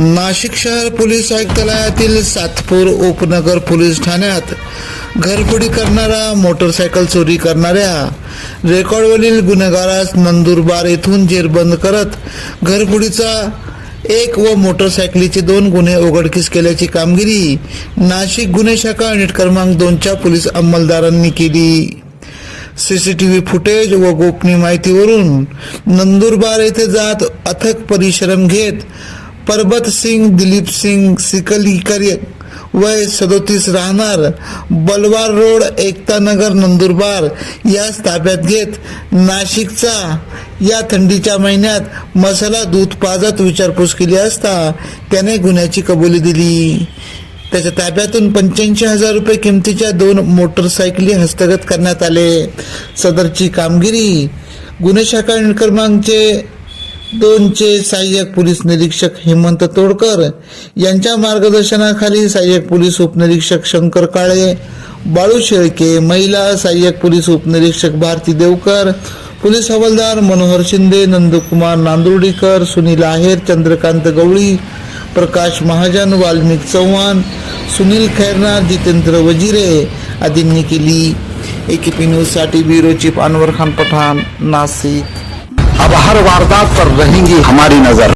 नाशिक शहर पोलीस आयुक्तालयातील सातपूर उपनगर पोलीस ठाण्यात घरफोडी करणारा मोटरसायकल चोरी करणाऱ्या रेकॉर्डवरील गुन्हेगारास नंदुरबार येथून जेरबंद करत घरफोडीचा एक व मोटरसायकलीचे दोन गुन्हे उघडकीस केल्याची कामगिरी नाशिक गुन्हे शाखा नीट क्रमांक दोनच्या पोलीस अंमलदारांनी केली. सीसीटीव्ही फुटेज व गोपनीय माहितीवरून नंदुरबार येथे जात अथक परिश्रम घेत परबत सिंग दिलीप सिंग सिकलीकर वय सदोतीस राहणार. बलवार रोड एकता नगर नंदुरबार. यास ताब्यात घेत नाशिकचा या थंडीच्या महिन्यात मसाला दूध पाजत विचारपूस केली असता त्याने गुन्ह्याची कबुली दिली. त्याच्या ताब्यातून पंच्याऐंशी हजार रुपये किमतीच्या दोन मोटरसायकली हस्तगत करण्यात आले. सदरची कामगिरी गुन्हे शाखा क्रमांकचे दोनचे सहाय्यक पोलीस निरीक्षक हेमंत तोडकर यांच्या मार्गदर्शनाखाली सहाय्यक पोलीस उपनिरीक्षक शंकर काळे बाळू शेळके महिला सहाय्यक पोलीस उपनिरीक्षक भारती देवकर पोलीस हवालदार मनोहर शिंदे नंदकुमार नांदुर्डीकर सुनील आहेर चंद्रकांत गवळी प्रकाश महाजन वाल्मिक चव्हाण सुनील खैरना जितेंद्र वजिरे आदींनी केली. एकेपी न्यूजसाठी ब्युरो चीफ अनवर खान पठाण नाशिक. अब हर वारदात पर रहेंगी हमारी नजर।